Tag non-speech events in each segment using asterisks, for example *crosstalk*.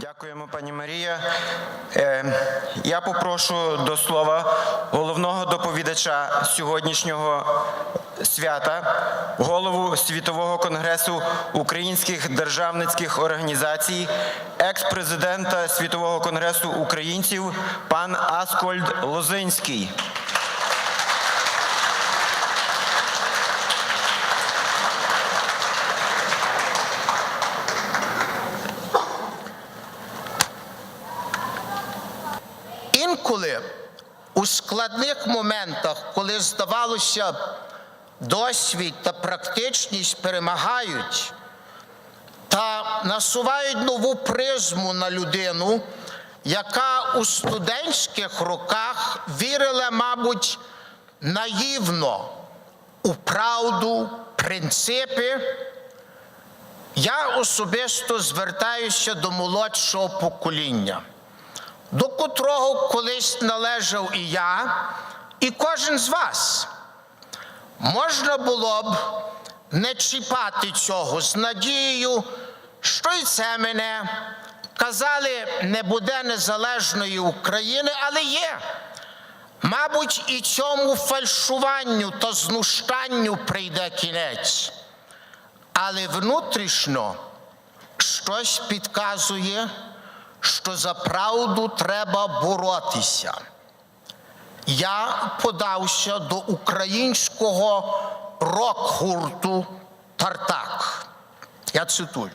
Дякуємо, пані Марія. Е, я попрошу до слова головного доповідача сьогоднішнього свята, голову Світового конгресу українських державницьких організацій, екс-президента Світового конгресу українців, пан Аскольд Лозинський. Інколи у складних моментах, коли здавалося, досвід та практичність перемагають та насувають нову призму на людину, яка у студентських роках вірила, мабуть, наївно у правду, принципи. Я особисто звертаюся до молодшого покоління до котрого колись належав і я, і кожен з вас. Можна було б не чіпати цього з надією, що й це мене. Казали, не буде незалежної України, але є. Мабуть, і цьому фальшуванню та знущанню прийде кінець. Але внутрішньо щось підказує, що за правду треба боротися. Я подався до українського рок-гурту Тартак. Я цитую.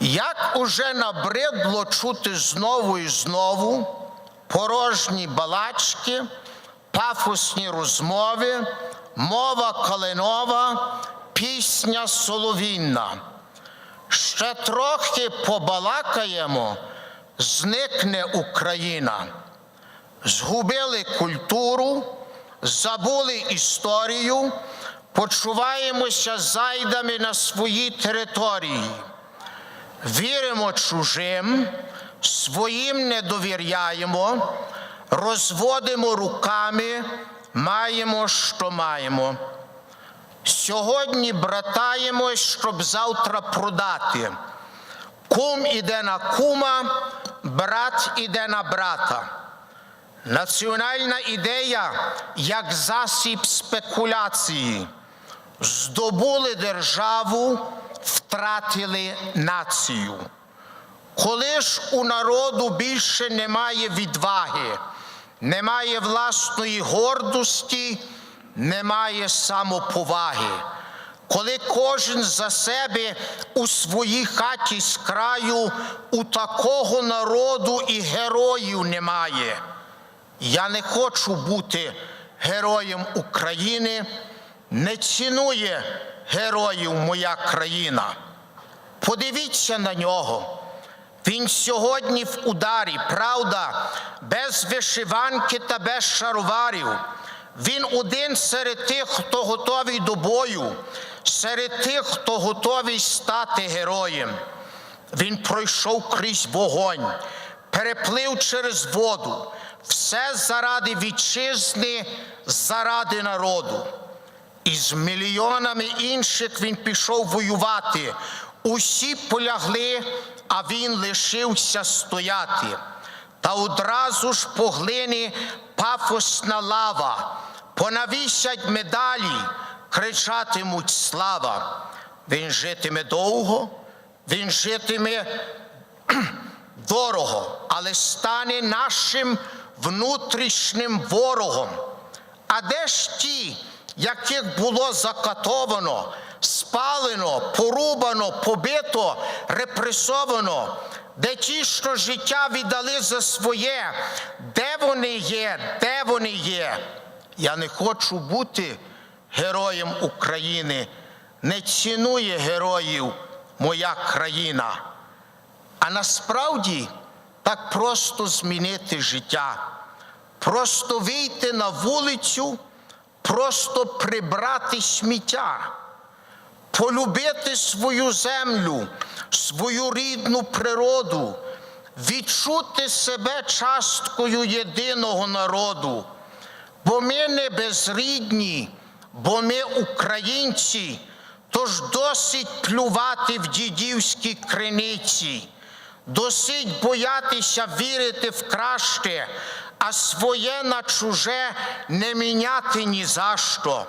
Як уже набридло чути знову і знову порожні балачки, пафосні розмови, мова калинова, пісня соловінна. Ще трохи побалакаємо, зникне Україна. Згубили культуру, забули історію, почуваємося зайдами на своїй території. Віримо чужим, своїм не довіряємо, розводимо руками, маємо, що маємо. Сьогодні братаємось, щоб завтра продати. Кум іде на кума, брат іде на брата. Національна ідея як засіб спекуляції. Здобули державу, втратили націю. Коли ж у народу більше немає відваги, немає власної гордості, немає самоповаги. Коли кожен за себе у своїй хаті з краю, у такого народу і героїв немає. Я не хочу бути героєм України, не цінує героїв моя країна. Подивіться на нього. Він сьогодні в ударі, правда, без вишиванки та без шароварів. Він один серед тих, хто готовий до бою, серед тих, хто готовий стати героєм. Він пройшов крізь вогонь, переплив через воду, все заради вітчизни, заради народу. І з мільйонами інших він пішов воювати. Усі полягли, а він лишився стояти. Та одразу ж поглине пафосна лава, понавісять медалі, кричатимуть слава. Він житиме довго, він житиме *clears throat* дорого, але стане нашим внутрішнім ворогом. А де ж ті, яких було закатовано, спалено, порубано, побито, репресовано, де ті, що життя віддали за своє, де вони є, де вони є? Я не хочу бути героєм України, не цінує героїв моя країна. А насправді так просто змінити життя, просто вийти на вулицю, просто прибрати сміття, полюбити свою землю, свою рідну природу, відчути себе часткою єдиного народу. Бо ми не безрідні, бо ми українці, тож досить плювати в дідівські криниці, Досить боятися вірити в краще, а своє на чуже не міняти ні за що.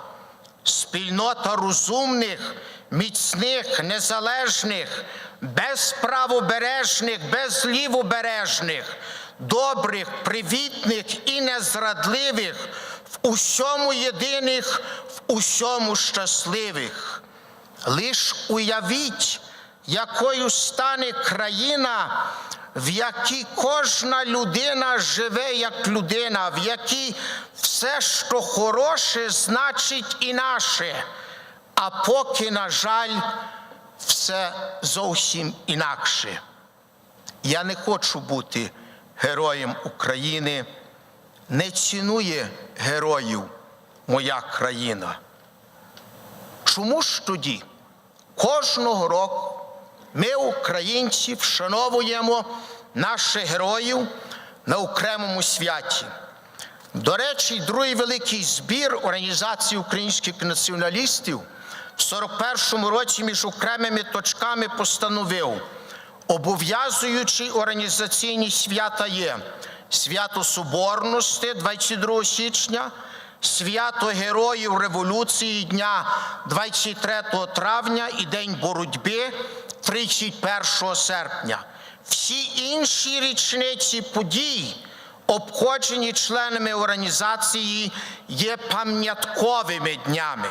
Спільнота розумних, міцних, незалежних, безправобережних, безлівобережних, добрих, привітних і незрадливих, в усьому єдиних, в усьому щасливих. Лиш уявіть, якою стане країна, в якій кожна людина живе як людина, в якій все, що хороше, значить і наше. А поки, на жаль, все зовсім інакше. Я не хочу бути героєм України, не цінує героїв моя країна. Чому ж тоді кожного року ми, українці, вшановуємо наших героїв на окремому святі? До речі, другий великий збір Організації українських націоналістів в 41-му році між окремими точками постановив, обов'язуючи організаційні свята є свято Соборності 22 січня, свято Героїв Революції дня 23 травня і День боротьби 31 серпня. Всі інші річниці подій, обходжені членами організації, є пам'ятковими днями.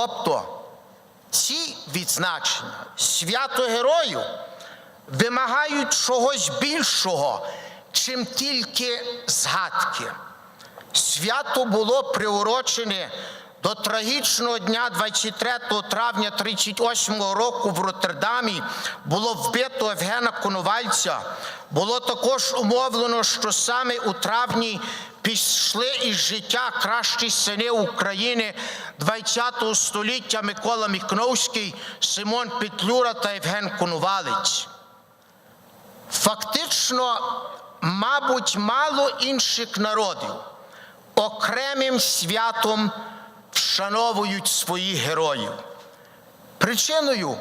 Тобто ці відзначення свято героїв вимагають чогось більшого, чим тільки згадки. Свято було приурочене до трагічного дня 23 травня 38 року в Роттердамі було вбито Євгена Коновальця. Було також умовлено, що саме у травні пішли із життя кращі сини України 20 століття Микола Мікновський, Симон Петлюра та Євген Коновалець. Фактично, мабуть, мало інших народів окремим святом вшановують своїх героїв. Причиною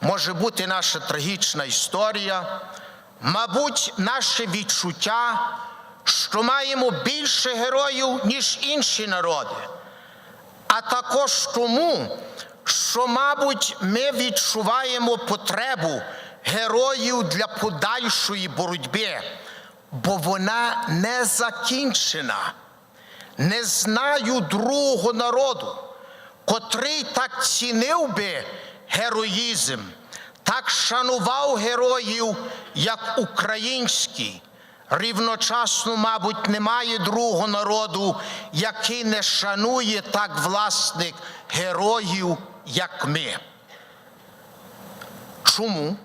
може бути наша трагічна історія, мабуть, наше відчуття, що маємо більше героїв, ніж інші народи, а також тому, що, мабуть, ми відчуваємо потребу героїв для подальшої боротьби, бо вона не закінчена. Не знаю другого народу, котрий так цінив би героїзм, так шанував героїв, як український. Рівночасно, мабуть, немає другого народу, який не шанує так власних героїв, як ми. Чому?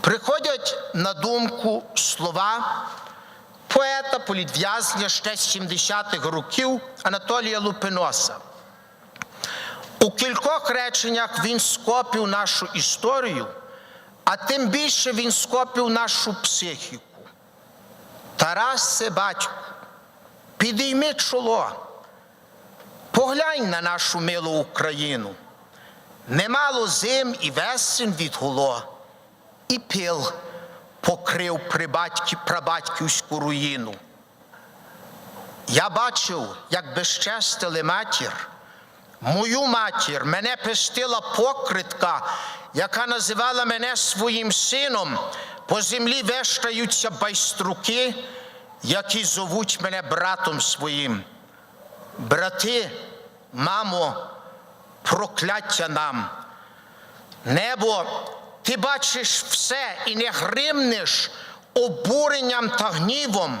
Приходять на думку слова поета політв'язня ще з 70-х років Анатолія Лупиноса. У кількох реченнях він скопив нашу історію, а тим більше він скопив нашу психіку. Тарасе, батьку, підійми чоло, поглянь на нашу милу Україну. Немало зим і весен відгуло, і пил покрив прибатьки, прабатьківську руїну. Я бачив, як безчестили матір. Мою матір мене пестила покритка, яка називала мене своїм сином. По землі вештаються байструки, які зовуть мене братом своїм. Брати, мамо, прокляття нам. Небо, ти бачиш все і не гримнеш обуренням та гнівом.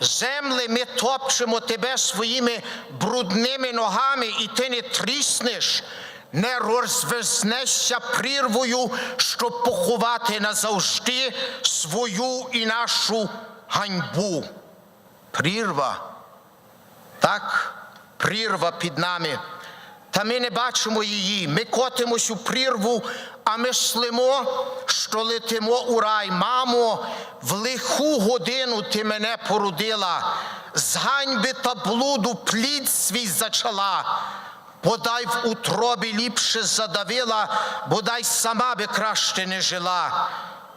Земле, ми топчемо тебе своїми брудними ногами, і ти не тріснеш, не розвезнешся прірвою, щоб поховати назавжди свою і нашу ганьбу. Прірва, так, прірва під нами. Та ми не бачимо її. Ми котимось у прірву, а мислимо, що летимо у рай. Мамо, в лиху годину ти мене породила, з ганьби та блуду плід свій зачала. бодай в утробі ліпше задавила, бодай сама би краще не жила.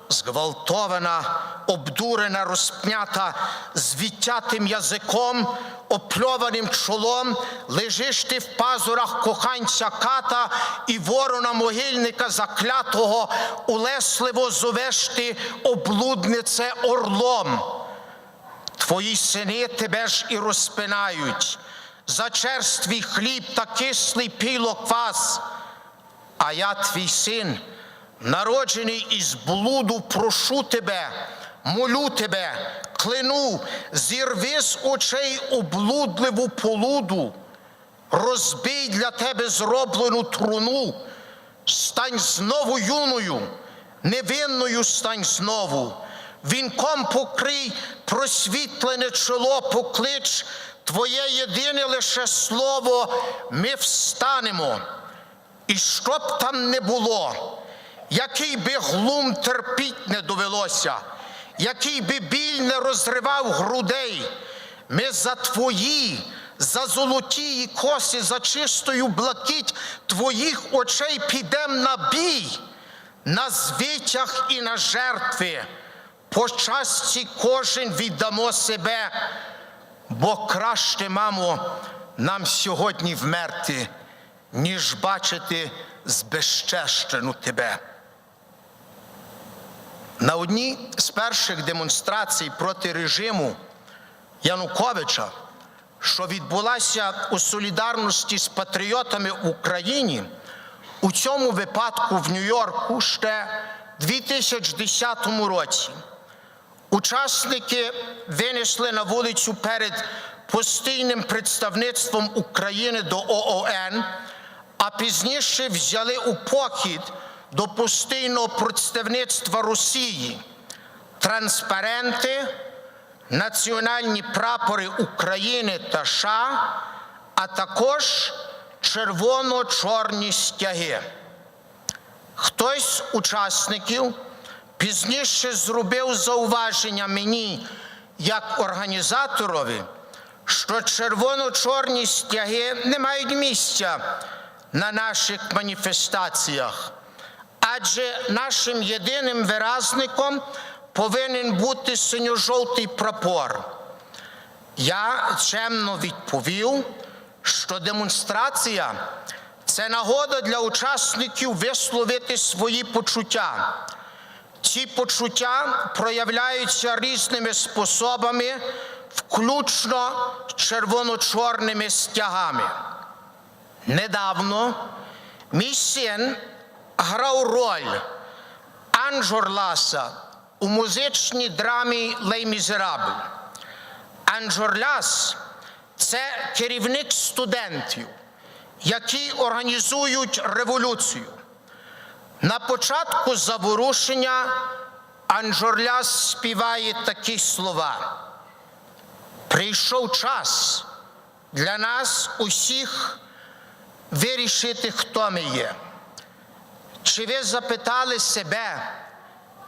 Зґвалтована, обдурена, розпнята, з відтятим язиком, опльованим чолом, лежиш ти в пазурах коханця ката і ворона могильника заклятого, улесливо зовеш ти облуднице орлом. Твої сини тебе ж і розпинають, за черствий хліб та кислий піло квас. А я твій син, народжений із блуду, прошу тебе, молю тебе, клину, зірви з очей облудливу полуду, розбий для тебе зроблену труну, стань знову юною, невинною стань знову. Вінком покрий просвітлене чоло, поклич Твоє єдине лише слово, ми встанемо. І що б там не було, який би глум терпіть не довелося, який би біль не розривав грудей, ми за твої, за золоті коси, за чистою блакить твоїх очей підем на бій, на звитях і на жертви. По часті кожен віддамо себе, бо краще, мамо, нам сьогодні вмерти, ніж бачити збезчещену тебе. На одній з перших демонстрацій проти режиму Януковича, що відбулася у солідарності з патріотами в Україні, у цьому випадку в Нью-Йорку ще в 2010 році. Учасники винесли на вулицю перед постійним представництвом України до ООН, а пізніше взяли у похід до постійного представництва Росії транспаренти, національні прапори України та США, а також червоно-чорні стяги. Хтось з учасників пізніше зробив зауваження мені як організаторові, що червоно-чорні стяги не мають місця на наших маніфестаціях, адже нашим єдиним виразником повинен бути синьо-жовтий прапор. Я чемно відповів, що демонстрація це нагода для учасників висловити свої почуття. Ці почуття проявляються різними способами, включно червоно-чорними стягами. Недавно мій син грав роль Анжорласа у музичній драмі Лей Мізерабель. Анжорлас це керівник студентів, які організують революцію. На початку заворушення Анжорляс співає такі слова. Прийшов час для нас усіх вирішити, хто ми є. Чи ви запитали себе,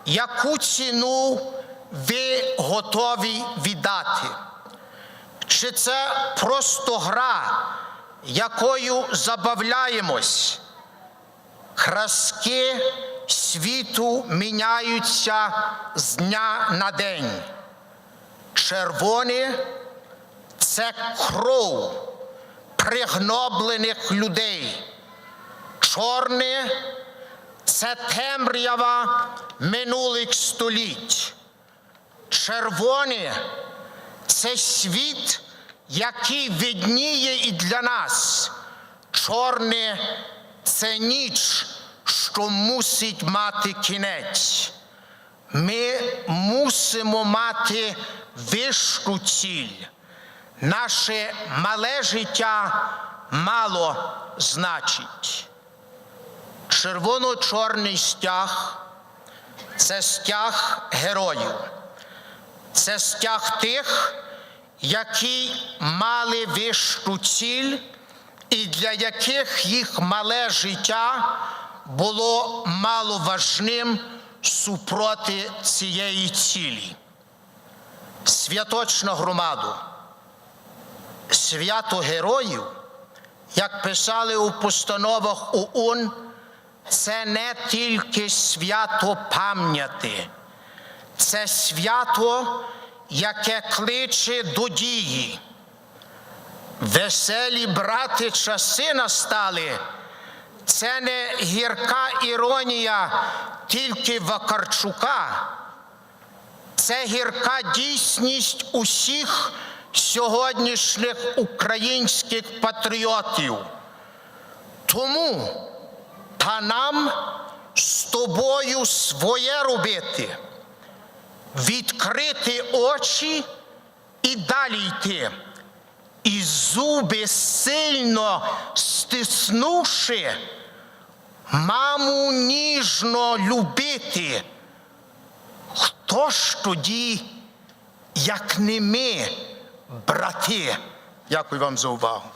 яку ціну ви готові віддати? Чи це просто гра, якою забавляємось? Краски світу міняються з дня на день. Червоне це кров пригноблених людей. Чорне це темрява минулих століть. Червоне це світ, який видніє і для нас. Чорне це ніч, що мусить мати кінець. Ми мусимо мати вищу ціль. Наше мале життя мало значить. Червоно-чорний стяг це стяг героїв. Це стяг тих, які мали вищу ціль і для яких їх мале життя було маловажним супроти цієї цілі. Святочна громаду, свято героїв як писали у постановах ОУН, це не тільки свято пам'яті, це свято, яке кличе до дії. Веселі брати часи настали. Це не гірка іронія тільки Вакарчука. Це гірка дійсність усіх сьогоднішніх українських патріотів. Тому та нам з тобою своє робити, відкрити очі і далі йти. І зуби сильно стиснувши, маму ніжно любити. Хто ж тоді, як не ми, брати? Дякую вам за увагу.